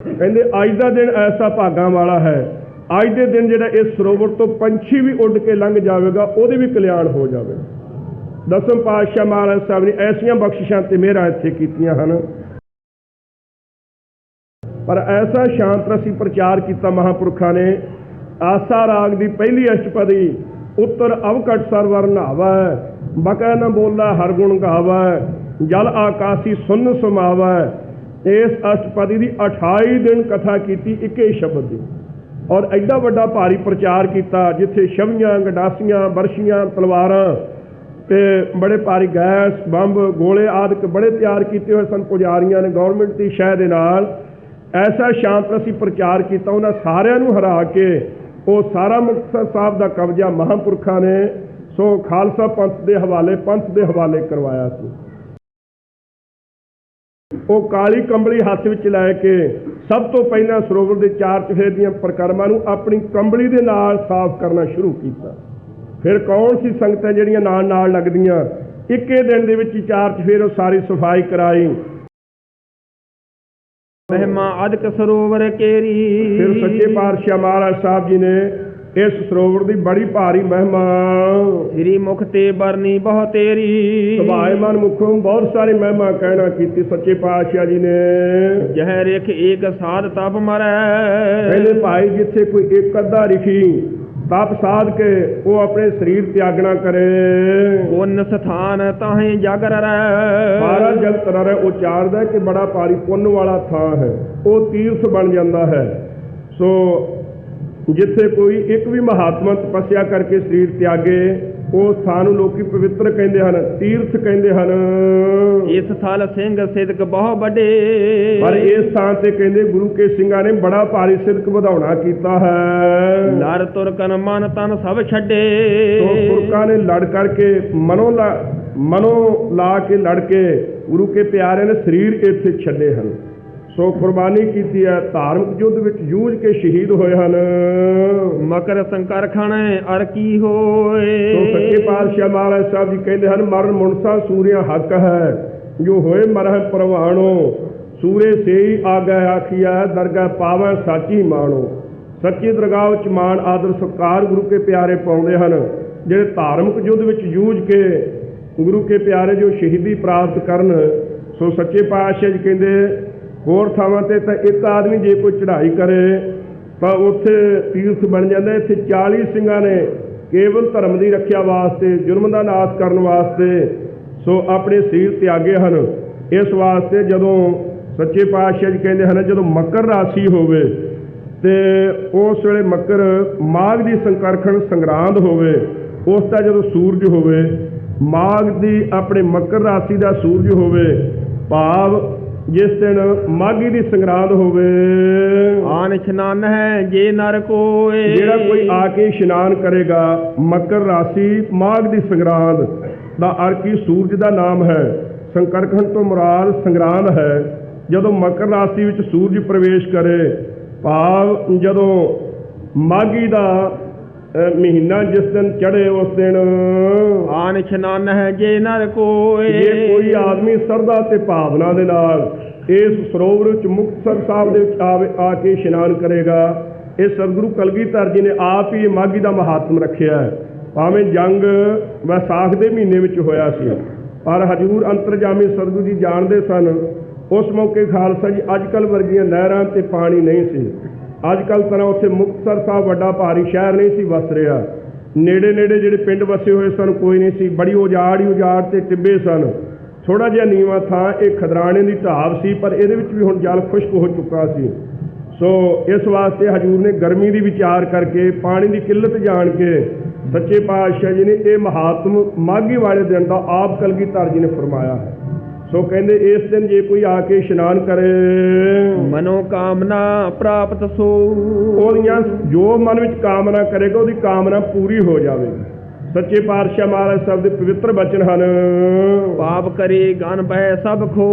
ਕਹਿੰਦੇ ਅੱਜ ਦਾ ਦਿਨ ਐਸਾ ਭਾਗਾਂ ਵਾਲਾ ਹੈ। ਅੱਜ ਦੇ ਦਿਨ ਜਿਹੜਾ ਇਸ ਸਰੋਵਰ ਤੋਂ ਪੰਛੀ ਵੀ ਉੱਡ ਕੇ ਲੰਘ ਜਾਵੇਗਾ, ਉਹਦੇ ਵੀ ਕਲਿਆਣ ਹੋ ਜਾਵੇ ਦਸਮ ਪਾਤਸ਼ਾਹ ਮਹਾਰਾਜ ਸਾਹਿਬ ਨੇ ਐਸੀਆਂ ਬਖਸ਼ਿਸ਼ਾਂ ਤੇ ਮਿਹਰਾਂ ਇੱਥੇ ਕੀਤੀਆਂ ਹਨ। ਪਰ ਐਸਾ ਸ਼ਾਂਤ ਰਸੀ ਪ੍ਰਚਾਰ ਕੀਤਾ ਮਹਾਪੁਰਖਾਂ ਨੇ। ਆਸਾ ਰਾਗ ਦੀ ਪਹਿਲੀ ਅਸ਼ਟਪਦੀ, ਉੱਤਰ ਅਵਕਟ ਸਰਵਰ ਨਾਵਾ ਬਕੈ ਨਾ ਬੋਲਾ ਹਰ ਗੁਣ ਗਾਵਾ, ਜਲ ਆਕਾਸੀ ਸੁਨ ਸਮਾਵਾ ਇਸ ਅਸ਼ਟਪਦੀ ਦੀ 28 ਦਿਨ ਕਥਾ ਕੀਤੀ ਇੱਕੇ ਸ਼ਬਦ ਦੀ। ਔਰ ਐਡਾ ਵੱਡਾ ਭਾਰੀ ਪ੍ਰਚਾਰ ਕੀਤਾ ਜਿੱਥੇ ਛਵੀਆਂ ਗਡਾਸੀਆਂ, ਬਰਸ਼ੀਆਂ, ਤਲਵਾਰਾਂ ਤੇ ਬੜੇ ਭਾਰੀ ਗੈਸ, ਬੰਬ, ਗੋਲੇ ਆਦਿਕ ਬੜੇ ਤਿਆਰ ਕੀਤੇ ਹੋਏ ਸਨ ਪੁਜਾਰੀਆਂ ਨੇ। ਗਵਰਨਮੈਂਟ ਦੀ ਸ਼ਹਿ ਦੇ ਨਾਲ ਐਸਾ ਸ਼ਾਂਤ ਅਸੀਂ ਪ੍ਰਚਾਰ ਕੀਤਾ। ਉਹਨਾਂ ਸਾਰਿਆਂ ਨੂੰ ਹਰਾ ਕੇ ਉਹ ਸਾਰਾ ਮੁਕਤਸਰ ਸਾਹਿਬ ਦਾ ਕਬਜ਼ਾ ਮਹਾਂਪੁਰਖਾਂ ਨੇ, ਸੋ ਖਾਲਸਾ ਪੰਥ ਦੇ ਹਵਾਲੇ, ਪੰਥ ਦੇ ਹਵਾਲੇ ਕਰਵਾਇਆ ਸੀ। ਉਹ ਕਾਲੀ ਕੰਬਲੀ ਹੱਥ ਵਿੱਚ ਲੈ ਕੇ ਸਭ ਤੋਂ ਪਹਿਲਾਂ ਸਰੋਵਰ ਦੇ ਚਾਰ ਚਫੇਰ ਦੀਆਂ ਪ੍ਰਕਰਮਾਂ ਨੂੰ ਆਪਣੀ ਕੰਬਲੀ ਦੇ ਨਾਲ ਸਾਫ਼ ਕਰਨਾ ਸ਼ੁਰੂ ਕੀਤਾ। ਫਿਰ ਕੌਣ ਸੀ ਸੰਗਤਾਂ ਜਿਹੜੀਆਂ ਨਾਲ ਨਾਲ ਲੱਗਦੀਆਂ? ਇੱਕੇ ਦਿਨ ਦੇ ਵਿੱਚ ਚਾਰ ਚਫੇਰ ਉਹ ਸਾਰੀ ਸਫ਼ਾਈ ਕਰਾਈ। ਮਹਿਮਾ ਅਦਕ ਸਰੋਵਰ ਕੇਰੀ। ਫਿਰ ਸੱਚੇ ਪਾਤਸ਼ਾਹ ਮਹਾਰਾਜ ਸਾਹਿਬ ਜੀ ਨੇ ਇਸ ਸਰੋਵਰ ਦੀ ਬੜੀ ਭਾਰੀ ਮਹਿਮਾ। ਸ੍ਰੀ ਮੁਖ ਤੇ ਬਰਨੀ ਬਹੁ ਤੇਰੀ। ਸੁਭਾਏਮਨ ਮੁਖੋਂ ਬਹੁਤ ਸਾਰੀ ਮਹਿਮਾ ਕਹਿਣਾ ਕੀਤੀ ਸੱਚੇ ਪਾਤਸ਼ਾਹ ਜੀ ਨੇ। ਜਹ ਰੇਖ ਏਕ ਸਾਧ ਤਪ ਮਰੈ। ਕਹਿੰਦੇ ਭਾਈ ਜਿੱਥੇ ਕੋਈ ਇੱਕ ਅੱਧਾ ਰਿਖੀ ਤਪ ਸਾਧ ਕੇ ਉਹ ਆਪਣੇ ਸਰੀਰ ਤਿਆਗਣਾ ਕਰੇ। ਪੁੰਨ ਸਥਾਨ ਤਾਹੇ ਜਗਰ ਸਾਰਾ ਰੈ ਜਗਤ ਰੇ ਉਚਾਰਦਾ ਕਿ ਬੜਾ ਭਾਰੀ ਪੁੰਨ ਵਾਲਾ ਥਾਂ ਹੈ। ਉਹ ਤੀਰਥ ਬਣ ਜਾਂਦਾ ਹੈ। ਸੋ ਜਿੱਥੇ ਕੋਈ ਇੱਕ ਵੀ ਮਹਾਤਮਾ ਤਪੱਸਿਆ ਕਰਕੇ ਸਰੀਰ ਤਿਆਗੇ ਉਹ ਥਾਂ ਨੂੰ ਲੋਕੀ ਪਵਿੱਤਰ ਕਹਿੰਦੇ ਹਨ ਤੀਰਥ ਕਹਿੰਦੇ ਹਨ। ਇਸ ਥਲ ਸਿੰਘ ਸਿਦਕ ਬਹੁ ਵੱਡੇ। ਪਰ ਇਸ ਥਾਂ ਤੇ ਕਹਿੰਦੇ ਗੁਰੂ ਕੇ ਸਿੰਘਾਂ ਨੇ ਬੜਾ ਭਾਰੀ ਸਿਦਕ ਵਧਾਉਣਾ ਕੀਤਾ ਹੈ। ਨਰ ਤੁਰਕਨ ਮਨ ਤਨ ਸਭ ਛੱਡੇ। ਪੁਰਖਾਂ ਨੇ ਲੜ ਕਰਕੇ ਮਨੋਂ ਲਾ ਮਨੋਂ ਲਾ ਕੇ ਲੜ ਕੇ ਗੁਰੂ ਕੇ ਪਿਆਰੇ ਨੇ ਸਰੀਰ ਇੱਥੇ ਛੱਡੇ ਹਨ। ਸੋ ਕੁਰਬਾਨੀ ਕੀਤੀ ਹੈ ਧਾਰਮਿਕ ਯੁੱਧ ਵਿੱਚ ਜੂਝ ਕੇ ਸ਼ਹੀਦ ਹੋਏ ਹਨ। ਮਕਰ ਸੰਕਰ ਖਣੇ ਅਰ ਕੀ ਸੋ ਹੋਏ ਸੱਚੇ ਪਾਤਸ਼ਾਹ ਮਹਾਰਾਜ ਸਾਹਿਬ ਜੀ ਕਹਿੰਦੇ ਹਨ ਮਰਨ ਮਨੁਸਾ ਸੂਰਿਆ ਹੱਕ ਹੈ ਜੋ ਹੋਏ ਮਰਹਿ ਪ੍ਰਵਾਣੋ ਸੂਰੇ ਸੇਈ ਆਗੈ ਆਖੀਆ ਦਰਗਾ ਪਾਵੈ ਸਾਚੀ ਮਾਣੋ। ਸੱਚੀ ਦਰਗਾਹ ਵਿੱਚ ਮਾਣ ਆਦਰ ਸਤਕਾਰ ਗੁਰੂ ਕੇ ਪਿਆਰੇ ਪਾਉਂਦੇ ਹਨ ਜਿਹੜੇ ਧਾਰਮਿਕ ਯੁੱਧ ਵਿੱਚ ਜੂਝ ਕੇ ਗੁਰੂ ਕੇ ਪਿਆਰੇ ਜੋ ਸ਼ਹੀਦੀ ਪ੍ਰਾਪਤ ਕਰਨ ਸੋ ਸੱਚੇ ਪਾਤਸ਼ਾਹ ਜੀ ਕਹਿੰਦੇ ਹੋਰ ਥਾਵਾਂ ਤੇ ਤਾਂ ਇੱਕ ਆਦਮੀ ਜੇ ਕੋਈ ਚੜ੍ਹਾਈ ਕਰੇ, ਤਾਂ ਉੱਥੇ ਤੀਰਥ ਬਣ ਜਾਂਦਾ। ਇੱਥੇ 40 ਸਿੰਘਾਂ ਨੇ ਕੇਵਲ ਧਰਮ ਦੀ ਰੱਖਿਆ ਵਾਸਤੇ ਜ਼ੁਲਮ ਦਾ ਨਾਸ਼ ਕਰਨ ਵਾਸਤੇ, ਸੋ ਆਪਣੇ ਸੀਰ ਤਿਆਗੇ ਹਨ। ਇਸ ਵਾਸਤੇ ਜਦੋਂ ਸੱਚੇ ਪਾਤਸ਼ਾਹ ਜੀ ਕਹਿੰਦੇ ਹਨ, ਜਦੋਂ ਮਕਰ ਰਾਸ਼ੀ ਹੋਵੇ ਤੇ ਉਸ ਵੇਲੇ ਮਕਰ ਮਾਘ ਦੀ ਸੰਕਰਖਣ ਸੰਗਰਾਂਦ ਹੋਵੇ, ਉਸ ਦਾ ਜਦੋਂ ਸੂਰਜ ਹੋਵੇ, ਮਾਘ ਦੀ ਆਪਣੇ ਮਕਰ ਰਾਸ਼ੀ ਦਾ ਸੂਰਜ ਹੋਵੇ, ਭਾਵ ਜਿਸ ਦਿਨ ਮਾਘੀ ਦੀ ਸੰਗਰਾਂਦ ਹੋਵੇ। ਆਨ ਇਸ਼ਨਾਨ ਹੈ ਜੇ ਨਰ ਕੋਏ। ਜਿਹੜਾ ਕੋਈ ਆ ਕੇ ਇਸ਼ਨਾਨ ਕਰੇਗਾ ਮਕਰ ਰਾਸ਼ੀ ਮਾਘ ਦੀ ਸੰਗਰਾਂਦ ਦਾ ਅਰਕੀ ਸੂਰਜ ਦਾ ਨਾਮ ਹੈ। ਸੰਕਰਖਣ ਤੋਂ ਮੁਰਾਦ ਸੰਗਰਾਂਦ ਹੈ। ਜਦੋਂ ਮਕਰ ਰਾਸ਼ੀ ਵਿੱਚ ਸੂਰਜ ਪ੍ਰਵੇਸ਼ ਕਰੇ ਭਾਵ ਜਦੋਂ ਮਾਘੀ ਦਾ ਮਹੀਨਾ ਜਿਸ ਦਿਨ ਚੜੇ ਉਸ ਦਿਨ। ਆਨ ਇਸ਼ਨਾਨ ਹੈ ਜੇ ਨਰ ਕੋਏ। ਜੇ ਕੋਈ ਆਦਮੀ ਸਰਦਾ ਤੇ ਭਾਵਨਾ ਦੇ ਨਾਲ ਇਸ ਸਰੋਵਰ ਵਿੱਚ ਮੁਕਤਸਰ ਸਾਹਿਬ ਦੇ ਵਿੱਚ ਆਵੇ, ਆ ਕੇ ਇਸ਼ਨਾਨ ਕਰੇਗਾ। ਇਹ ਸਤਿਗੁਰੂ ਕਲਗੀਧਰ ਜੀ ਨੇ ਆਪ ਹੀ ਇਹ ਮਾਘੀ ਦਾ ਮਹਾਤਮ ਰੱਖਿਆ ਹੈ। ਭਾਵੇਂ ਜੰਗ ਵਿਸਾਖ ਦੇ ਮਹੀਨੇ ਵਿੱਚ ਹੋਇਆ ਸੀ, ਪਰ ਹਜੂਰ ਅੰਤਰਜਾਮੀ ਸਤਿਗੁਰੂ ਜੀ ਜਾਣਦੇ ਸਨ, ਉਸ ਮੌਕੇ ਖਾਲਸਾ ਜੀ ਅੱਜ ਕੱਲ ਵਰਗੀਆਂ ਨਹਿਰਾਂ ਤੇ ਪਾਣੀ ਨਹੀਂ ਸੀ। ਅੱਜ ਕੱਲ ਤਰ੍ਹਾਂ ਉੱਥੇ ਮੁਕਤਸਰ ਸਾਹਿਬ ਵੱਡਾ ਭਾਰੀ ਸ਼ਹਿਰ ਨਹੀਂ ਸੀ ਵਸ ਰਿਹਾ। ਨੇੜੇ ਨੇੜੇ ਜਿਹੜੇ ਪਿੰਡ ਵਸੇ ਹੋਏ ਸਨ, ਕੋਈ ਨਹੀਂ ਸੀ। ਬੜੀ ਉਜਾੜ ਹੀ ਉਜਾੜ ਤੇ ਟਿੱਬੇ ਸਨ। ਥੋੜਾ ਜਿਹਾ ਨੀਵਾਂ ਥਾਂ ਇਹ ਖਦਰਾਣੇ ਦੀ ਢਾਬ ਸੀ ਪਰ ਇਹਦੇ ਵਿੱਚ ਵੀ ਹੁਣ ਜਲ ਖੁਸ਼ਕ ਹੋ ਚੁੱਕਾ ਸੀ। ਸੋ ਇਸ ਵਾਸਤੇ ਹਜੂਰ ਨੇ ਗਰਮੀ ਦੀ ਵਿਚਾਰ ਕਰਕੇ ਪਾਣੀ ਦੀ ਕਿੱਲਤ ਜਾਣ ਕੇ ਸੱਚੇ ਪਾਤਸ਼ਾਹ ਜੀ ਨੇ ਇਹ ਮਹਾਤਮ ਮਾਘੀ ਵਾਲੇ ਦਿਨ ਦਾ ਆਪ ਕਲਗੀਧਰ ਜੀ ਨੇ ਫਰਮਾਇਆ ਹੈ। ਸੋ ਕਹਿੰਦੇ ਇਸ ਦਿਨ ਜੇ ਕੋਈ ਆ ਕੇ ਇਸ਼ਨਾਨ ਕਰੇ ਮਨੋ ਕਾਮਨਾ ਪ੍ਰਾਪਤ ਸੋ। ਉਹਦੀਆਂ ਜੋ ਮਨ ਵਿੱਚ ਕਾਮਨਾ ਕਰੇਗਾ ਉਹਦੀ ਕਾਮਨਾ ਪੂਰੀ ਹੋ ਜਾਵੇਗੀ। ਸੱਚੇ ਪਾਤਸ਼ਾਹ ਮਹਾਰਾਜ ਸਾਹਿਬ ਦੇ ਪਵਿੱਤਰ ਬਚਨ ਹਨ। ਪਾਪ ਕਰੇ ਗਨ ਪੈ ਸਭ ਖੋ।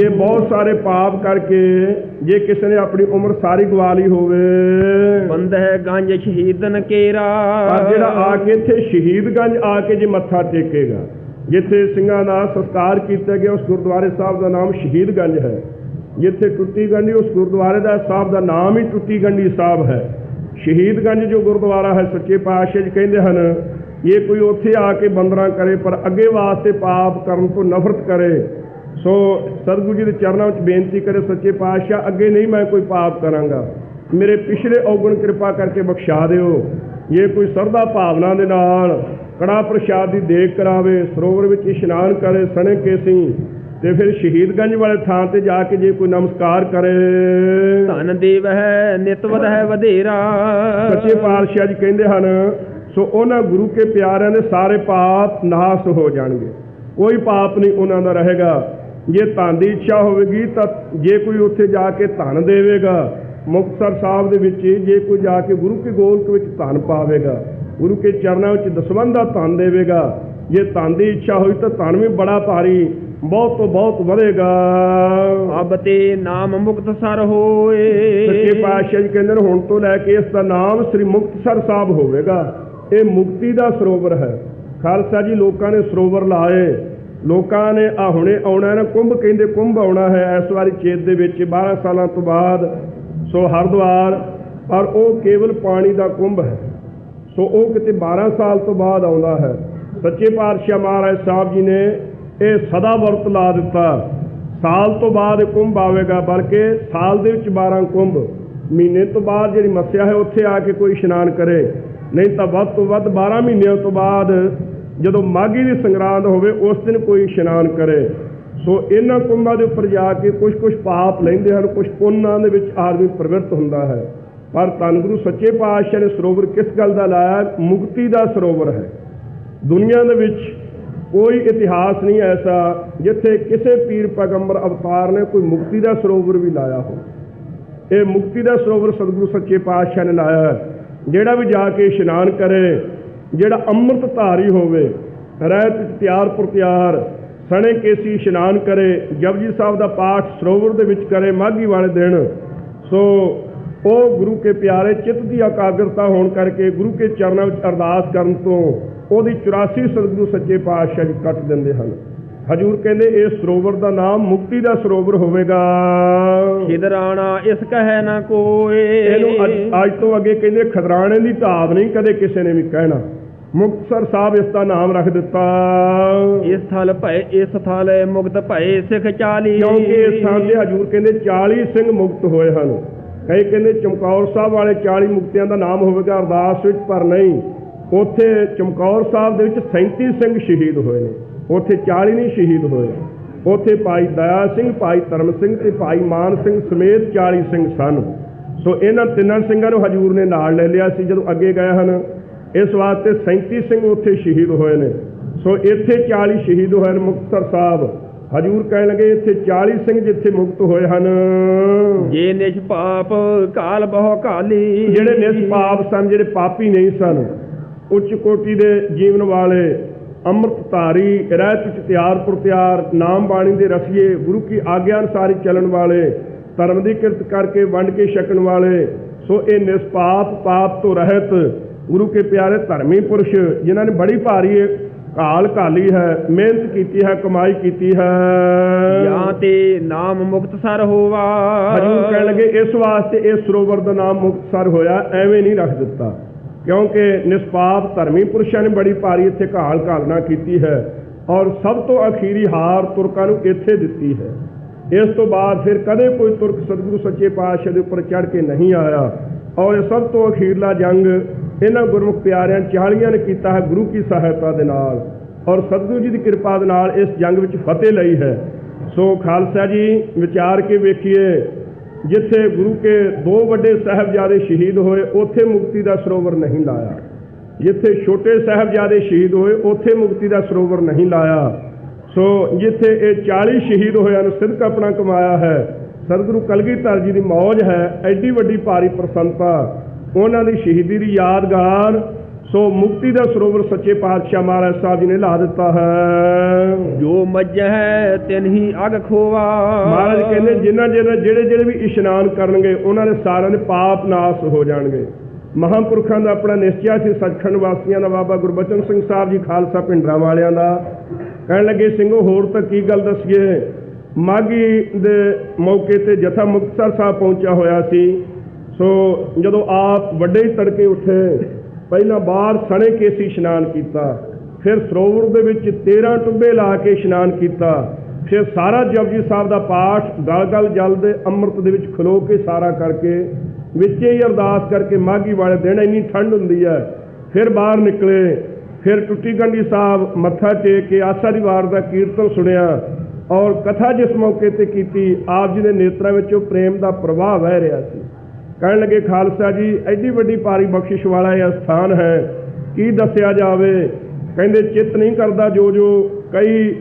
ਜੇ ਬਹੁਤ ਸਾਰੇ ਪਾਪ ਕਰਕੇ ਜੇ ਕਿਸੇ ਨੇ ਆਪਣੀ ਉਮਰ ਸਾਰੀ ਗਵਾ ਲਈ ਹੋਵੇ। ਬੰਦ ਹੈ ਗੰਜ ਸ਼ਹੀਦਨ ਕੇਰਾ। ਪਰ ਜਿਹੜਾ ਆ ਕੇ ਇੱਥੇ ਸ਼ਹੀਦਗੰਜ ਆ ਕੇ ਜੇ ਮੱਥਾ ਟੇਕੇਗਾ ਜਿੱਥੇ ਸਿੰਘਾਂ ਦਾ ਸੰਸਕਾਰ ਕੀਤਾ ਗਿਆ ਉਸ ਗੁਰਦੁਆਰੇ ਸਾਹਿਬ ਦਾ ਨਾਮ ਸ਼ਹੀਦਗੰਜ ਹੈ। ਜਿੱਥੇ ਟੁੱਟੀ ਗੰਢੀ ਉਸ ਗੁਰਦੁਆਰੇ ਦਾ ਸਾਹਿਬ ਦਾ ਨਾਮ ਹੀ ਟੁੱਟੀ ਗੰਢੀ ਸਾਹਿਬ ਹੈ। ਸ਼ਹੀਦਗੰਜ ਜੋ ਗੁਰਦੁਆਰਾ ਹੈ ਸੱਚੇ ਪਾਤਸ਼ਾਹ ਜੀ ਕਹਿੰਦੇ ਹਨ ਇਹ ਕੋਈ ਉੱਥੇ ਆ ਕੇ ਬੰਦਨਾ ਕਰੇ ਪਰ ਅੱਗੇ ਵਾਸਤੇ ਪਾਪ ਕਰਨ ਤੋਂ ਨਫ਼ਰਤ ਕਰੇ ਸੋ ਸਤਿਗੁਰੂ ਜੀ ਦੇ ਚਰਨਾਂ ਵਿੱਚ ਬੇਨਤੀ ਕਰੇ ਸੱਚੇ ਪਾਤਸ਼ਾਹ ਅੱਗੇ ਨਹੀਂ ਮੈਂ ਕੋਈ ਪਾਪ ਕਰਾਂਗਾ। ਮੇਰੇ ਪਿਛਲੇ ਔਗਣ ਕਿਰਪਾ ਕਰਕੇ ਬਖਸ਼ਾ ਦਿਓ। ਜੇ ਕੋਈ ਸਰਦਾ ਭਾਵਨਾ ਦੇ ਨਾਲ ਕੜਾ ਪ੍ਰਸ਼ਾਦ ਦੀ ਦੇਖ ਕਰਾਵੇ ਸਰੋਵਰ ਵਿੱਚ ਇਸ਼ਨਾਨ ਕਰੇ ਸਣੇ ਕੇਸੀ ਤੇ ਫਿਰ ਸ਼ਹੀਦਗੰਜ ਵਾਲੇ ਥਾਂ ਤੇ ਜਾ ਕੇ ਜੇ ਕੋਈ ਨਮਸਕਾਰ ਕਰੇ। ਧਨ ਦੇਵ ਹੈ ਨਿਤਵਦ ਹੈ ਵਧੇਰਾ। ਸੱਚੇ ਪਾਤਸ਼ਾਹ ਜੀ ਕਹਿੰਦੇ ਹਨ ਸੋ ਉਹਨਾਂ ਗੁਰੂ ਕੇ ਪਿਆਰਿਆਂ ਦੇ ਸਾਰੇ ਪਾਪ ਨਾਸ ਹੋ ਜਾਣਗੇ। ਕੋਈ ਪਾਪ ਨਹੀਂ ਉਹਨਾਂ ਦਾ ਰਹੇਗਾ। ਜੇ ਧਨ ਦੀ ਇੱਛਾ ਹੋਵੇਗੀ ਤਾਂ ਜੇ ਕੋਈ ਉੱਥੇ ਜਾ ਕੇ ਧਨ ਦੇਵੇਗਾ ਮੁਕਤਸਰ ਸਾਹਿਬ ਦੇ ਵਿੱਚ ਜੇ ਕੋਈ ਜਾ ਕੇ ਗੁਰੂ ਕੇ ਗੋਲਕ ਵਿੱਚ ਧਨ ਪਾਵੇਗਾ ਗੁਰੂ ਕੇ ਚਰਨਾਂ ਵਿੱਚ ਦਸਵੰਧ ਦਾ ਧਨ ਦੇਵੇਗਾ ਜੇ ਧਨ ਦੀ ਇੱਛਾ ਹੋਈ ਤਾਂ ਧਨ ਵੀ ਬੜਾ ਭਾਰੀ ਬਹੁਤ ਤੋਂ ਬਹੁਤ ਵਧੇਗਾ। ਅਬ ਤੇ ਨਾਮ ਮੁਕਤ ਸਰ ਹੋਏ। ਸੱਚੇ ਪਾਤਸ਼ਾਹ ਜੀ ਕਹਿੰਦੇ ਨੇ ਹੁਣ ਤੋਂ ਲੈ ਕੇ ਇਸ ਦਾ ਨਾਮ ਸ੍ਰੀ ਮੁਕਤਸਰ ਸਾਹਿਬ ਹੋਵੇਗਾ। ਇਹ ਮੁਕਤੀ ਦਾ ਸਰੋਵਰ ਹੈ। ਖਾਲਸਾ ਜੀ ਲੋਕਾਂ ਨੇ ਸਰੋਵਰ ਲਾਏ। ਲੋਕਾਂ ਨੇ ਆ ਹੁਣੇ ਆਉਣਾ ਨਾ, ਕੁੰਭ ਕਹਿੰਦੇ ਕੁੰਭ ਆਉਣਾ ਹੈ। ਇਸ ਵਾਰੀ ਚੇਤ ਦੇ ਵਿੱਚ 12 ਸਾਲਾਂ ਤੋਂ ਬਾਅਦ ਸੋ ਹਰਿਦੁਆਰ, ਪਰ ਉਹ ਕੇਵਲ ਪਾਣੀ ਦਾ ਕੁੰਭ ਹੈ। ਸੋ ਉਹ ਕਿਤੇ 12 ਸਾਲ ਤੋਂ ਬਾਅਦ ਆਉਂਦਾ ਹੈ। ਸੱਚੇ ਪਾਤਸ਼ਾਹ ਮਹਾਰਾਜ ਸਾਹਿਬ ਜੀ ਨੇ ਇਹ ਸਦਾ ਵਰਤ ਲਾ ਦਿੱਤਾ। ਸਾਲ ਤੋਂ ਬਾਅਦ ਇਹ ਕੁੰਭ ਆਵੇਗਾ, ਬਲਕਿ ਸਾਲ ਦੇ ਵਿੱਚ 12 ਕੁੰਭ। ਮਹੀਨੇ ਤੋਂ ਬਾਅਦ ਜਿਹੜੀ ਮੱਸਿਆ ਹੈ, ਉੱਥੇ ਆ ਕੇ ਕੋਈ ਇਸ਼ਨਾਨ ਕਰੇ। ਨਹੀਂ ਤਾਂ ਵੱਧ ਤੋਂ ਵੱਧ 12 ਮਹੀਨਿਆਂ ਤੋਂ ਬਾਅਦ ਜਦੋਂ ਮਾਘੀ ਦੀ ਸੰਗਰਾਂਦ ਹੋਵੇ, ਉਸ ਦਿਨ ਕੋਈ ਇਸ਼ਨਾਨ ਕਰੇ। ਸੋ ਇਹਨਾਂ ਕੁੰਭਾਂ ਦੇ ਉੱਪਰ ਜਾ ਕੇ ਕੁਝ ਕੁਝ ਪਾਪ ਲੈਂਦੇ ਹਨ ਕੁਝ ਪੁੰਨਾਂ ਦੇ ਵਿੱਚ ਆਦਮੀ ਪ੍ਰਵਿਰਤ ਹੁੰਦਾ ਹੈ। ਪਰ ਧੰਨ ਗੁਰੂ ਸੱਚੇ ਪਾਤਸ਼ਾਹ ਨੇ ਸਰੋਵਰ ਕਿਸ ਗੱਲ ਦਾ ਲਾਇਆ? ਮੁਕਤੀ ਦਾ ਸਰੋਵਰ ਹੈ। ਦੁਨੀਆ ਦੇ ਵਿੱਚ ਕੋਈ ਇਤਿਹਾਸ ਨਹੀਂ ਐਸਾ ਜਿੱਥੇ ਕਿਸੇ ਪੀਰ ਪੈਗੰਬਰ ਅਵਤਾਰ ਨੇ ਕੋਈ ਮੁਕਤੀ ਦਾ ਸਰੋਵਰ ਵੀ ਲਾਇਆ ਹੋ ਇਹ ਮੁਕਤੀ ਦਾ ਸਰੋਵਰ ਸਤਿਗੁਰੂ ਸੱਚੇ ਪਾਤਸ਼ਾਹ ਨੇ ਲਾਇਆ ਹੈ। ਜਿਹੜਾ ਵੀ ਜਾ ਕੇ ਇਸ਼ਨਾਨ ਕਰੇ, ਜਿਹੜਾ ਅੰਮ੍ਰਿਤ ਧਾਰੀ ਹੋਵੇ, ਰਹਿਤ ਵਿੱਚ ਤਿਆਰ ਪੁਰ ਸਣੇ ਕੇਸੀ ਇਸ਼ਨਾਨ ਕਰੇ, ਜਪਜੀ ਸਾਹਿਬ ਦਾ ਪਾਠ ਸਰੋਵਰ ਦੇ ਵਿੱਚ ਕਰੇ, ਮਾਘੀ ਵਾਲੇ ਦਿਨ, ਸੋ ਉਹ ਗੁਰੂ ਕੇ ਪਿਆਰੇ ਚਿੱਤ ਦੀ ਇਕਾਗਰਤਾ ਹੋਣ ਕਰਕੇ ਗੁਰੂ ਕੇ ਚਰਨਾਂ ਵਿੱਚ ਅਰਦਾਸ ਕਰਨ ਤੋਂ ਉਹਦੀ 84 ਸਤਿਗੁਰੂ ਸੱਚੇ ਪਾਤਸ਼ਾਹ ਜੀ ਕੱਟ ਦਿੰਦੇ ਹਨ। ਹਜੂਰ ਕਹਿੰਦੇ ਇਹ ਸਰੋਵਰ ਦਾ ਨਾਮ ਮੁਕਤੀ ਦਾ ਸਰੋਵਰ ਹੋਵੇਗਾ। ਖਿਦਰਾਣਾ ਇਸ ਕਹੈ ਨਾ ਕੋਏ। ਇਹਨੂੰ ਅੱਜ ਤੋਂ ਅੱਗੇ ਕਹਿੰਦੇ ਖਦਰਾਣੇ ਦੀ ਢਾਬ ਨਹੀਂ ਕਦੇ ਕਿਸੇ ਨੇ ਵੀ ਕਹਿਣਾ। ਮੁਕਤਸਰ ਸਾਹਿਬ ਇਸ ਦਾ ਨਾਮ ਰੱਖ ਦਿੱਤਾ। ਇਸ ਥਲ ਭਏ ਇਸ ਥਲ ਮੁਕਤ ਭਏ ਸਿੱਖ ਚਾਲੀ। ਕਿਉਂਕਿ ਇਸ ਥਾਂ ਤੇ ਹਜੂਰ ਕਹਿੰਦੇ 40 ਸਿੰਘ ਮੁਕਤ ਹੋਏ ਹਨ। ਕਈ ਕਹਿੰਦੇ ਚਮਕੌਰ ਸਾਹਿਬ ਵਾਲੇ 40 ਮੁਕਤਿਆਂ ਦਾ ਨਾਮ ਹੋਵੇਗਾ ਅਰਦਾਸ ਵਿੱਚ ਪਰ ਨਹੀਂ। ਉੱਥੇ ਚਮਕੌਰ ਸਾਹਿਬ ਦੇ ਵਿੱਚ 37 ਸਿੰਘ ਸ਼ਹੀਦ ਹੋਏ ਨੇ। ਉੱਥੇ 40 ਨਹੀਂ ਸ਼ਹੀਦ ਹੋਏ ਉੱਥੇ ਭਾਈ ਦਇਆ ਸਿੰਘ ਭਾਈ ਧਰਮ ਸਿੰਘ ਤੇ ਭਾਈ ਮਾਨ ਸਿੰਘ ਸਮੇਤ 40 ਸਿੰਘ ਸਨ। ਸੋ ਇਹਨਾਂ ਤਿੰਨਾਂ ਸਿੰਘਾਂ ਨੂੰ ਹਜੂਰ ਨੇ ਨਾਲ ਲੈ ਲਿਆ ਸੀ ਜਦੋਂ ਅੱਗੇ ਗਏ ਹਨ। ਇਸ ਵਾਸਤੇ 37 ਸਿੰਘ ਉੱਥੇ ਸ਼ਹੀਦ ਹੋਏ ਨੇ। ਸੋ ਇੱਥੇ 40 ਸ਼ਹੀਦ ਹੋਏ ਨੇ ਮੁਕਤਸਰ ਸਾਹਿਬ। ਹਜੂਰ ਕਹਿਣ ਲੱਗੇ ਇੱਥੇ 40 ਸਿੰਘ ਜਿੱਥੇ ਮੁਕਤ ਹੋਏ ਹਨ। ਜੇ ਨਿਸ਼ਪਾਪ ਕਾਲ ਬਹੁ ਕਾਲੀ। ਜਿਹੜੇ ਨਿਸਪਾਪ ਸਨ ਜਿਹੜੇ ਪਾਪੀ ਨਹੀਂ ਸਨ ਉੱਚ ਕੋਟੀ ਦੇ ਜੀਵਨ ਵਾਲੇ ਅੰਮ੍ਰਿਤ ਧਾਰੀ ਰਹਿਤ ਵਿੱਚ ਤਿਆਰ ਪੁਰ ਤਿਆਰ ਨਾਮ ਬਾਣੀ ਦੇ ਰਸੀਏ ਗੁਰੂ ਕੀ ਆਗਿਆ ਅਨੁਸਾਰ ਚੱਲਣ ਵਾਲੇ ਧਰਮ ਦੀ ਕਿਰਤ ਕਰਕੇ ਵੰਡ ਕੇ ਛਕਣ ਵਾਲੇ ਸੋ ਇਹ ਨਿਸਪਾਪ ਪਾਪ ਤੋਂ ਰਹਿਤ ਗੁਰੂ ਕੇ ਪਿਆਰੇ ਧਰਮੀ ਪੁਰਸ਼ ਜਿਨ੍ਹਾਂ ਨੇ ਬੜੀ ਭਾਰੀ ਕਾਲ ਕਾਲੀ ਹੈ ਮਿਹਨਤ ਕੀਤੀ ਹੈ ਕਮਾਈ ਕੀਤੀ ਹੈ। ਜਾਂ ਤੇ ਨਾਮ ਮੁਕਤ ਸਰ ਹੋਵਾ। ਹਜੂਰ ਕਹਿਣ ਲੱਗੇ ਇਸ ਵਾਸਤੇ ਇਸ ਸਰੋਵਰ ਦਾ ਨਾਮ ਮੁਕਤਸਰ ਹੋਇਆ ਐਵੇਂ ਨਹੀਂ ਰੱਖ ਦਿੱਤਾ। ਕਿਉਂਕਿ ਨਿਸਪਾਪ ਧਰਮੀ ਪੁਰਸ਼ਾਂ ਨੇ ਬੜੀ ਭਾਰੀ ਇੱਥੇ ਘਾਲ ਘਾਲਣਾ ਕੀਤੀ ਹੈ ਔਰ ਸਭ ਤੋਂ ਅਖੀਰੀ ਹਾਰ ਤੁਰਕਾਂ ਨੂੰ ਇੱਥੇ ਦਿੱਤੀ ਹੈ। ਇਸ ਤੋਂ ਬਾਅਦ ਫਿਰ ਕਦੇ ਕੋਈ ਤੁਰਕ ਸਤਿਗੁਰੂ ਸੱਚੇ ਪਾਤਸ਼ਾਹ ਦੇ ਉੱਪਰ ਚੜ ਕੇ ਨਹੀਂ ਆਇਆ। ਔਰ ਇਹ ਸਭ ਤੋਂ ਅਖੀਰਲਾ ਜੰਗ ਇਹਨਾਂ ਗੁਰਮੁਖ ਪਿਆਰਿਆਂ 40 ਨੇ ਕੀਤਾ ਹੈ ਗੁਰੂ ਕੀ ਸਹਾਇਤਾ ਦੇ ਨਾਲ। ਔਰ ਸਤਿਗੁਰੂ ਜੀ ਦੀ ਕਿਰਪਾ ਦੇ ਨਾਲ ਇਸ ਜੰਗ ਵਿੱਚ ਫਤਿਹ ਲਈ ਹੈ। ਸੋ ਖਾਲਸਾ ਜੀ, ਵਿਚਾਰ ਕੇ ਵੇਖੀਏ ਜਿੱਥੇ ਗੁਰੂ ਕੇ ਦੋ ਵੱਡੇ ਸਾਹਿਬਜ਼ਾਦੇ ਸ਼ਹੀਦ ਹੋਏ, ਉੱਥੇ ਮੁਕਤੀ ਦਾ ਸਰੋਵਰ ਨਹੀਂ ਲਾਇਆ। ਜਿੱਥੇ ਛੋਟੇ ਸਾਹਿਬਜ਼ਾਦੇ ਸ਼ਹੀਦ ਹੋਏ, ਉੱਥੇ ਮੁਕਤੀ ਦਾ ਸਰੋਵਰ ਨਹੀਂ ਲਾਇਆ। ਸੋ ਜਿੱਥੇ ਇਹ 40 ਸ਼ਹੀਦ ਹੋਇਆਂ ਨੂੰ ਸਿਦਕ ਆਪਣਾ ਕਮਾਇਆ ਹੈ। ਸਤਿਗੁਰੂ ਕਲਗੀਧਰ ਜੀ ਦੀ ਮੌਜ ਹੈ, ਐਡੀ ਵੱਡੀ ਭਾਰੀ ਪ੍ਰਸੰਨਤਾ, ਉਹਨਾਂ ਦੀ ਸ਼ਹੀਦੀ ਦੀ ਯਾਦਗਾਰ ਸੋ ਮੁਕਤੀ ਦਾ ਸਰੋਵਰ ਸੱਚੇ ਪਾਤਸ਼ਾਹ ਮਹਾਰਾਜ ਸਾਹਿਬ ਜੀ ਨੇ ਲਾ ਦਿੱਤਾ ਹੈ। ਜੋ ਮੱਝ ਹੈ ਤਿਨ ਹੀ ਅਗ ਖੋਵਾ ਮਹਾਰਾਜ ਕਹਿੰਦੇ ਜਿਨ੍ਹਾਂ ਜਿਹੜੇ ਜਿਹੜੇ ਵੀ ਇਸ਼ਨਾਨ ਕਰਨਗੇ ਉਹਨਾਂ ਦੇ ਸਾਰਿਆਂ ਦੇ ਪਾਪ ਨਾਸ ਹੋ ਜਾਣਗੇ। ਮਹਾਂਪੁਰਖਾਂ ਦਾ ਆਪਣਾ ਨਿਸ਼ਚਾ ਸੀ ਸੱਚਖੰਡ ਵਾਸੀਆਂ ਦਾ ਬਾਬਾ ਗੁਰਬਚਨ ਸਿੰਘ ਸਾਹਿਬ ਜੀ ਖਾਲਸਾ ਪਿੰਡਰਾਂ ਵਾਲਿਆਂ ਦਾ। ਕਹਿਣ ਲੱਗੇ ਸਿੰਘੋ ਹੋਰ ਤਾਂ ਕੀ ਗੱਲ ਦੱਸੀਏ? ਮਾਗੀ ਦੇ ਮੌਕੇ ਤੇ ਜਥਾ ਮੁਕਤਸਰ ਸਾਹਿਬ ਪਹੁੰਚਿਆ ਹੋਇਆ ਸੀ। ਸੋ ਜਦੋਂ ਆਪ ਵੱਡੇ ਤੜਕੇ ਉੱਠੇ ਪਹਿਲਾਂ ਬਾਹਰ ਸਣੇ ਕੇਸੀ ਇਸ਼ਨਾਨ ਕੀਤਾ, ਫਿਰ ਸਰੋਵਰ ਦੇ ਵਿੱਚ 13 ਟੁੱਬੇ ਲਾ ਕੇ ਇਸ਼ਨਾਨ ਕੀਤਾ, ਫਿਰ ਸਾਰਾ ਜਪਜੀ ਸਾਹਿਬ ਦਾ ਪਾਠ ਗਲ ਗਲ ਜਲ ਦੇ ਅੰਮ੍ਰਿਤ ਦੇ ਵਿੱਚ ਖਲੋ ਕੇ ਸਾਰਾ ਕਰਕੇ, ਵਿੱਚ ਹੀ ਅਰਦਾਸ ਕਰਕੇ ਮਾਗੀ ਵਾਲੇ ਦਿਨ ਇੰਨੀ ਠੰਡ ਹੁੰਦੀ ਹੈ, ਫਿਰ ਬਾਹਰ ਨਿਕਲੇ, ਫਿਰ ਟੁੱਟੀ ਗੰਢੀ ਸਾਹਿਬ ਮੱਥਾ ਟੇਕ ਕੇ ਆਸਾ ਦੀ ਵਾਰ ਦਾ ਕੀਰਤਨ ਸੁਣਿਆ ਔਰ ਕਥਾ ਜਿਸ ਮੌਕੇ ਤੇ ਕੀਤੀ, ਆਪ ਜੀ ਦੇ ਨੇਤਰਾਂ ਵਿੱਚੋਂ ਪ੍ਰੇਮ ਦਾ ਪ੍ਰਵਾਹ ਵਹਿ ਰਿਹਾ ਸੀ। ਕਹਿਣ ਲੱਗੇ, ਖਾਲਸਾ ਜੀ, ਐਡੀ ਵੱਡੀ ਭਾਰੀ ਬਖਸ਼ਿਸ਼ ਵਾਲਾ ਇਹ ਸਥਾਨ ਹੈ। ਕੀ ਦੱਸਿਆ ਜਾਵੇ? ਕਹਿੰਦੇ, ਚਿੱਤ ਨਹੀਂ ਕਰਦਾ ਜੋ ਜੋ ਕਈ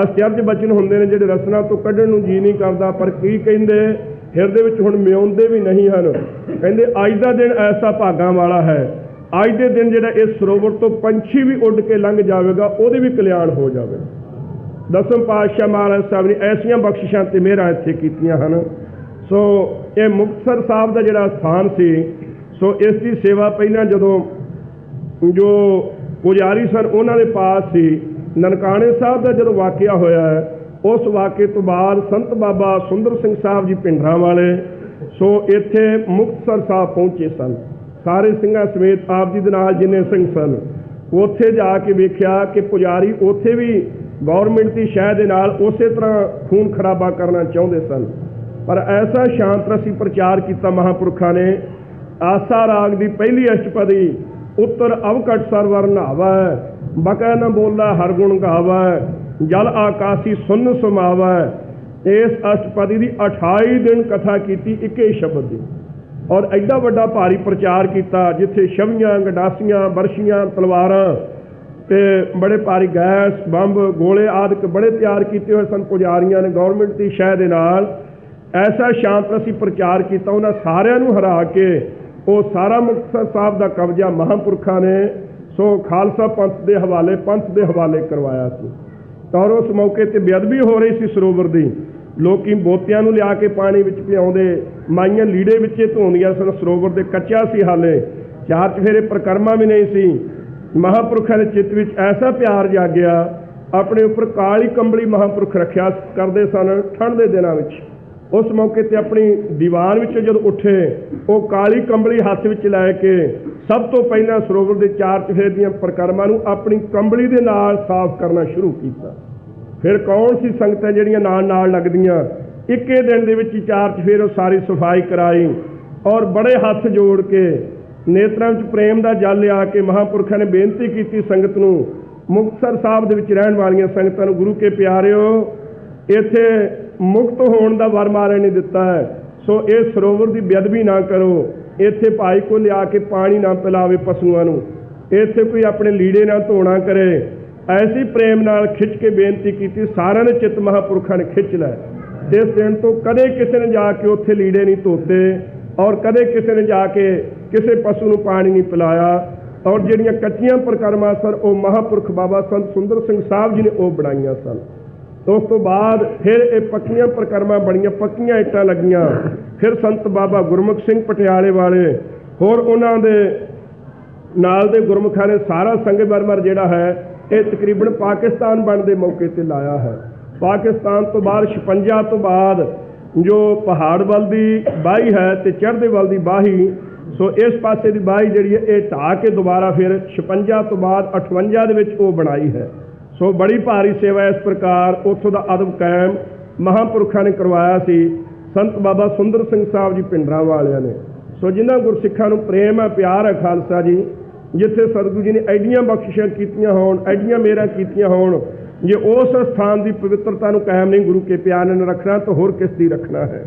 ਅਸਚਰਜ ਬਚਨ ਹੁੰਦੇ ਨੇ, ਜਿਹੜੇ ਰਸਨਾ ਤੋਂ ਕੱਢਣ ਨੂੰ ਜੀ ਨਹੀਂ ਕਰਦਾ। ਪਰ ਕੀ ਕਹਿੰਦੇ, ਹਿਰਦੇ ਵਿੱਚ ਹੁਣ ਮਿਉਂਦੇ ਵੀ ਨਹੀਂ ਹਨ। ਕਹਿੰਦੇ, ਅੱਜ ਦਾ ਦਿਨ ਐਸਾ ਭਾਗਾਂ ਵਾਲਾ ਹੈ। ਅੱਜ ਦੇ ਦਿਨ ਜਿਹੜਾ ਇਸ ਸਰੋਵਰ ਤੋਂ ਪੰਛੀ ਵੀ ਉੱਡ ਕੇ ਲੰਘ ਜਾਵੇਗਾ, ਉਹਦੇ ਵੀ ਕਲਿਆਣ ਹੋ ਜਾਵੇ। ਦਸਮ ਪਾਤਸ਼ਾਹ ਮਹਾਰਾਜ ਸਾਹਿਬ ਨੇ ਐਸੀਆਂ ਬਖਸ਼ਿਸ਼ਾਂ ਤੇ ਮਿਹਰਾਂ ਇੱਥੇ ਕੀਤੀਆਂ ਹਨ। ਸੋ ਇਹ ਮੁਕਤਸਰ ਸਾਹਿਬ ਦਾ ਜਿਹੜਾ ਸਥਾਨ ਸੀ, ਸੋ ਇਸ ਦੀ ਸੇਵਾ ਪਹਿਲਾਂ ਜਦੋਂ ਜੋ ਪੁਜਾਰੀ ਸਨ, ਉਹਨਾਂ ਦੇ ਪਾਸ ਸੀ। ਨਨਕਾਣੇ ਸਾਹਿਬ ਦਾ ਜਦੋਂ ਵਾਕਿਆ ਹੋਇਆ ਉਸ ਵਾਕਿਏ ਤੋਂ ਬਾਅਦ ਸੰਤ ਬਾਬਾ ਸੁੰਦਰ ਸਿੰਘ ਸਾਹਿਬ ਜੀ ਪਿੰਡਰਾਂ ਵਾਲੇ, ਸੋ ਇੱਥੇ ਮੁਕਤਸਰ ਸਾਹਿਬ ਪਹੁੰਚੇ ਸਨ। ਸਾਰੇ ਸਿੰਘਾਂ ਸਮੇਤ ਆਪ ਜੀ ਦੇ ਨਾਲ ਜਿੰਨੇ ਸਿੰਘ ਸਨ, ਉੱਥੇ ਜਾ ਕੇ ਵੇਖਿਆ ਕਿ ਪੁਜਾਰੀ ਉੱਥੇ ਵੀ ਗਵਰਨਮੈਂਟ ਦੀ ਸ਼ਹਿ ਦੇ ਨਾਲ ਉਸੇ ਤਰ੍ਹਾਂ ਖੂਨ ਖਰਾਬਾ ਕਰਨਾ ਚਾਹੁੰਦੇ ਸਨ। ਪਰ ਐਸਾ ਸ਼ਾਂਤ ਰਸੀ ਪ੍ਰਚਾਰ ਕੀਤਾ ਮਹਾਪੁਰਖਾਂ ਨੇ। ਆਸਾ ਰਾਗ ਦੀ ਪਹਿਲੀ ਅਸ਼ਟਪਦੀ, ਉੱਤਰ ਅਵਕਟ ਸਰਵਰ ਨਾਵਾ ਬਕੈ ਨ ਬੋਲਾ ਹਰ ਗੁਣ ਗਾਵਾ, ਜਲ ਆਕਾਸੀ ਸੁਨ ਸਮਾਵਾ। ਇਸ ਅਸ਼ਟਪਦੀ ਦੀ 28 ਦਿਨ ਕਥਾ ਕੀਤੀ ਇੱਕੇ ਸ਼ਬਦ ਦੀ। ਔਰ ਐਡਾ ਵੱਡਾ ਭਾਰੀ ਪ੍ਰਚਾਰ ਕੀਤਾ, ਜਿੱਥੇ ਛਵੀਆਂ, ਗੰਡਾਸੀਆਂ, ਬਰਸ਼ੀਆਂ, ਤਲਵਾਰਾਂ ਤੇ ਬੜੇ ਭਾਰੀ ਗੈਸ, ਬੰਬ, ਗੋਲੇ ਆਦਿਕ ਬੜੇ ਤਿਆਰ ਕੀਤੇ ਹੋਏ ਸਨ ਪੁਜਾਰੀਆਂ ਨੇ। ਗਵਰਨਮੈਂਟ ਦੀ ਸ਼ਹਿ ਦੇ ਨਾਲ ਐਸਾ ਸ਼ਾਂਤ ਅਸੀਂ ਪ੍ਰਚਾਰ ਕੀਤਾ, ਉਹਨਾਂ ਸਾਰਿਆਂ ਨੂੰ ਹਰਾ ਕੇ ਉਹ ਸਾਰਾ ਮੁਕਤਸਰ ਸਾਹਿਬ ਦਾ ਕਬਜ਼ਾ ਮਹਾਂਪੁਰਖਾਂ ਨੇ, ਸੋ ਖਾਲਸਾ ਪੰਥ ਦੇ ਹਵਾਲੇ, ਪੰਥ ਦੇ ਹਵਾਲੇ ਕਰਵਾਇਆ ਸੀ। ਤਾਂ ਉਸ ਮੌਕੇ ਤੇ ਬੇਅਦਬੀ ਹੋ ਰਹੀ ਸੀ ਸਰੋਵਰ ਦੀ। ਲੋਕੀ ਬੋਤਿਆਂ ਨੂੰ ਲਿਆ ਕੇ ਪਾਣੀ ਵਿੱਚ ਪਿਆਉਂਦੇ, ਮਾਈਆਂ ਲੀੜੇ ਵਿੱਚ ਧੋਂਦੀਆਂ ਸਨ, ਸਰੋਵਰ ਦੇ ਕੱਚਾ ਸੀ ਹਾਲੇ। ਚਾਰ ਚਫੇਰੇ ਪ੍ਰਕਰਮਾ ਵੀ ਨਹੀਂ ਸੀ। ਮਹਾਪੁਰਖਾਂ ਦੇ ਚਿੱਤ ਵਿੱਚ ਐਸਾ ਪਿਆਰ ਜਾਗਿਆ, ਆਪਣੇ ਉੱਪਰ ਕਾਲੀ ਕੰਬਲੀ ਮਹਾਪੁਰਖ ਰੱਖਿਆ ਕਰਦੇ ਸਨ ਠੰਡ ਦੇ ਦਿਨਾਂ ਵਿੱਚ। ਉਸ ਮੌਕੇ ਤੇ ਆਪਣੀ ਦੀਵਾਨ ਵਿੱਚੋਂ ਜਦੋਂ ਉੱਠੇ, ਉਹ ਕਾਲੀ ਕੰਬਲੀ ਹੱਥ ਵਿੱਚ ਲੈ ਕੇ ਸਭ ਤੋਂ ਪਹਿਲਾਂ ਸਰੋਵਰ ਦੇ ਚਾਰ ਚਫੇਰ ਦੀਆਂ ਪ੍ਰਕਰਮਾਂ ਨੂੰ ਆਪਣੀ ਕੰਬਲੀ ਦੇ ਨਾਲ ਸਾਫ਼ ਕਰਨਾ ਸ਼ੁਰੂ ਕੀਤਾ। ਫਿਰ ਕੌਣ ਸੀ ਸੰਗਤਾਂ ਜਿਹੜੀਆਂ ਨਾਲ ਨਾਲ ਲੱਗਦੀਆਂ? ਇੱਕੇ ਦਿਨ ਦੇ ਵਿੱਚ ਚਾਰ ਚਫੇਰ ਉਹ ਸਾਰੀ ਸਫ਼ਾਈ ਕਰਾਈ ਔਰ ਬੜੇ ਹੱਥ ਜੋੜ ਕੇ ਨੇਤਰਾਂ ਵਿੱਚ ਪ੍ਰੇਮ ਦਾ ਜਲ ਲਿਆ ਕੇ ਮਹਾਪੁਰਖਾਂ ਨੇ ਬੇਨਤੀ ਕੀਤੀ ਸੰਗਤ ਨੂੰ, ਮੁਕਤਸਰ ਸਾਹਿਬ ਦੇ ਵਿੱਚ ਰਹਿਣ ਵਾਲੀਆਂ ਸੰਗਤਾਂ ਨੂੰ, ਗੁਰੂ ਕੇ ਪਿਆਰਿਓ, ਇੱਥੇ ਮੁਕਤ ਹੋਣ ਦਾ ਵਰ ਮਾਰੇ ਨੇ ਦਿੱਤਾ ਹੈ। ਸੋ ਇਹ ਸਰੋਵਰ ਦੀ ਬੇਅਦਬੀ ਨਾ ਕਰੋ। ਇੱਥੇ ਭਾਈ ਕੋ ਲਿਆ ਕੇ ਪਾਣੀ ਨਾ ਪਿਲਾਵੇ ਪਸ਼ੂਆਂ ਨੂੰ। ਇੱਥੇ ਕੋਈ ਆਪਣੇ ਲੀੜੇ ਨਾ ਧੋਣਾ ਕਰੇ। ਐਸੀ ਪ੍ਰੇਮ ਨਾਲ ਖਿੱਚ ਕੇ ਬੇਨਤੀ ਕੀਤੀ, ਸਾਰਿਆਂ ਨੇ ਚਿੱਤ ਮਹਾਪੁਰਖਾਂ ਨੇ ਖਿੱਚ ਲਿਆ। ਇਸ ਦਿਨ ਤੋਂ ਕਦੇ ਕਿਸੇ ਨੇ ਜਾ ਕੇ ਉੱਥੇ ਲੀੜੇ ਨਹੀਂ ਧੋਤੇ ਔਰ ਕਦੇ ਕਿਸੇ ਨੇ ਜਾ ਕੇ ਕਿਸੇ ਪਸ਼ੂ ਨੂੰ ਪਾਣੀ ਨਹੀਂ ਪਿਲਾਇਆ ਔਰ ਜਿਹੜੀਆਂ ਕੱਚੀਆਂ ਪ੍ਰਕਰਮਾਂ ਸਨ, ਉਹ ਮਹਾਪੁਰਖ ਬਾਬਾ ਸੰਤ ਸੁੰਦਰ ਸਿੰਘ ਸਾਹਿਬ ਜੀ ਨੇ ਉਹ ਬਣਾਈਆਂ ਸਨ। ਉਸ ਤੋਂ ਬਾਅਦ ਫਿਰ ਇਹ ਪੱਕੀਆਂ ਪ੍ਰਕਰਮਾਂ ਬਣੀਆਂ, ਪੱਕੀਆਂ ਇੱਟਾਂ ਲੱਗੀਆਂ। ਫਿਰ ਸੰਤ ਬਾਬਾ ਗੁਰਮੁਖ ਸਿੰਘ ਪਟਿਆਲੇ ਵਾਲੇ, ਹੋਰ ਉਹਨਾਂ ਦੇ ਨਾਲ ਦੇ ਗੁਰਮੁਖਾਂ ਨੇ ਸਾਰਾ ਸੰਗਤ ਮਰਮਰ ਜਿਹੜਾ ਹੈ, ਇਹ ਤਕਰੀਬਨ ਪਾਕਿਸਤਾਨ ਬਣਨ ਦੇ ਮੌਕੇ ਤੇ ਲਾਇਆ ਹੈ। ਪਾਕਿਸਤਾਨ ਤੋਂ ਬਾਅਦ 56 ਤੋਂ ਬਾਅਦ ਜੋ ਪਹਾੜ ਵੱਲ ਦੀ ਬਾਹੀ ਹੈ ਤੇ ਚੜ੍ਹਦੇ ਵੱਲ ਦੀ ਬਾਹੀ, ਸੋ ਇਸ ਪਾਸੇ ਦੀ ਬਾਹੀ ਜਿਹੜੀ ਹੈ, ਇਹ ਢਾਹ ਕੇ ਦੁਬਾਰਾ ਫਿਰ 56 ਤੋਂ ਬਾਅਦ 58 ਦੇ ਵਿੱਚ ਉਹ ਬਣਾਈ ਹੈ। ਸੋ ਬੜੀ ਭਾਰੀ ਸੇਵਾ ਇਸ ਪ੍ਰਕਾਰ ਉੱਥੋਂ ਦਾ ਅਦਬ ਕਾਇਮ ਮਹਾਂਪੁਰਖਾਂ ਨੇ ਕਰਵਾਇਆ ਸੀ। ਸੰਤ ਬਾਬਾ ਸੁੰਦਰ ਸਿੰਘ ਸਾਹਿਬ ਜੀ ਪਿੰਡਰਾਂ ਵਾਲਿਆਂ ਨੇ। ਸੋ ਜਿਨ੍ਹਾਂ ਗੁਰਸਿੱਖਾਂ ਨੂੰ ਪ੍ਰੇਮ ਹੈ, ਪਿਆਰ ਹੈ ਖਾਲਸਾ ਜੀ, ਜਿੱਥੇ ਸਤਿਗੁਰੂ ਜੀ ਨੇ ਐਡੀਆਂ ਬਖਸ਼ਿਸ਼ਾਂ ਕੀਤੀਆਂ ਹੋਣ, ਐਡੀਆਂ ਮੇਰਾ ਕੀਤੀਆਂ ਹੋਣ, ਜੇ ਉਸ ਸਥਾਨ ਦੀ ਪਵਿੱਤਰਤਾ ਨੂੰ ਕਾਇਮ ਨਹੀਂ ਗੁਰੂ ਕੇ ਪਿਆਰ ਨੇ ਰੱਖਣਾ, ਤਾਂ ਹੋਰ ਕਿਸ ਦੀ ਰੱਖਣਾ ਹੈ?